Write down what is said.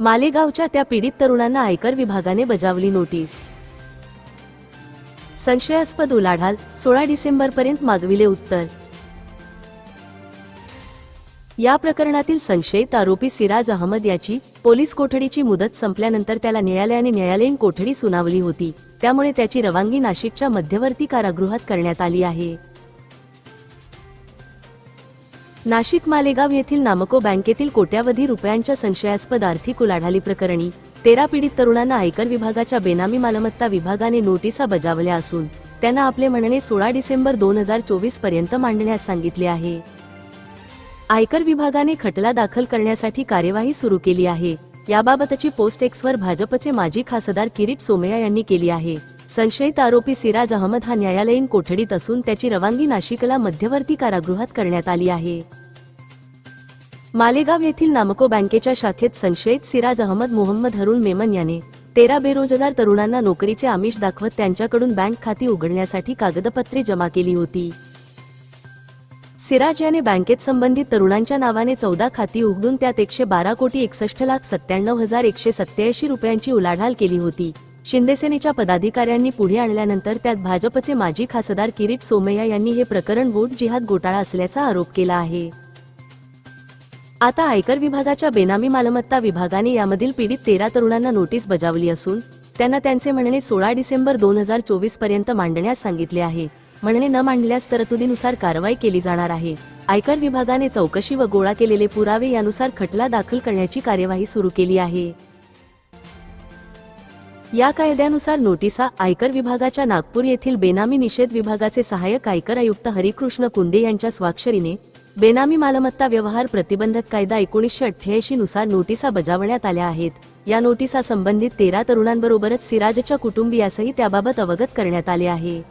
मालेगावच्या त्या पीडित तरुणांना आयकर विभागाने बजावली नोटीस. संशयास्पद उलाढाल सोळा डिसेंबरपर्यंत मागविले उत्तर. या प्रकरणातील संशयित आरोपी सिराज अहमद याची पोलीस कोठडीची मुदत संपल्यानंतर त्याला न्यायालयाने न्यायालयीन कोठडी सुनावली होती. त्यामुळे त्याची रवानगी नाशिकच्या मध्यवर्ती कारागृहात करण्यात आली आहे. नाशिक मालेगाव येथील नामको बँकेतील कोट्यावधी रुपयांच्या संशयास्पद आर्थिक उलाढाली प्रकरणी तेरा पीडित तरुणांना आयकर विभागाच्या बेनामी मालमत्ता विभागाने नोटिसा बजावल्या असून त्यांना आपले म्हणणे सोळा डिसेंबर दोन हजार चोवीसपर्यंत मांडण्यास सांगितले आहे. आयकर विभागाने खटला दाखल करण्यासाठी कार्यवाही सुरू केली आहे. याबाबतची पोस्ट एक्सवर भाजपचे माजी खासदार किरीट सोमय्या यांनी केली आहे. संशयित आरोपी सिराज अहमद हा न्यायालयीन कोठडीत असून त्याची रवानगी नाशिकला मध्यवर्ती कारागृहात करण्यात आली आहे. मालेगाव येथील नामको बँकेच्या शाखेत संशयित सिराज अहमद मोहम्मद हरुण मेमन याने तेरा बेरोजगार तरुणांना नोकरीचे आमिष दाखवत त्यांच्याकडून बँक खाती उघडण्यासाठी कागदपत्रे जमा केली होती. सिराज याने बँकेत संबंधित तरुणांच्या नावाने चौदा खाती उघडून त्यात एकशे बारा कोटी एकसष्ट लाख सत्त्याण्णव हजार एकशे सत्याऐंशी रुपयांची उलाढाल केली होती. शिंदेसेनेच्या पदाधिकाऱ्यांनी पुढे आणल्यानंतर त्यात भाजपचे माजी खासदार किरीट सोमय्या यांनी हे प्रकरण वोट जिहाद घोटाळा असल्याचा आरोप केला आहे. आता आयकर विभागाच्या बेनामी मालमत्ता विभागाने यामधील पीडित तेरा तरुणांना नोटीस बजावली असून त्यांना त्यांचे म्हणणे सोळा डिसेंबर दोन हजार चोवीसपर्यंत मांडण्यास सांगितले आहे. म्हणणे न मांडल्यास तरतुदीनुसार कारवाई केली जाणार आहे. आयकर विभागाने चौकशी व गोळा केलेले पुरावे यानुसार खटला दाखल करण्याची कार्यवाही सुरू केली आहे. या कायद्यानुसार नोटिसा आयकर विभागाच्या नागपूर येथील बेनामी निषेध विभागाचे सहाय्यक आयकर आयुक्त हरिकृष्ण कुंदे यांच्या स्वाक्षरीने बेनामी मालमत्ता व्यवहार प्रतिबंधक कायदा एकोणीसशे अठ्ठ्याऐंशी नुसार नोटिसा बजावण्यात आल्या आहेत. या नोटिसा संबंधित तेरा तरुणांबरोबरच सिराजच्या कुटुंबियासही त्याबाबत अवगत करण्यात आले आहे.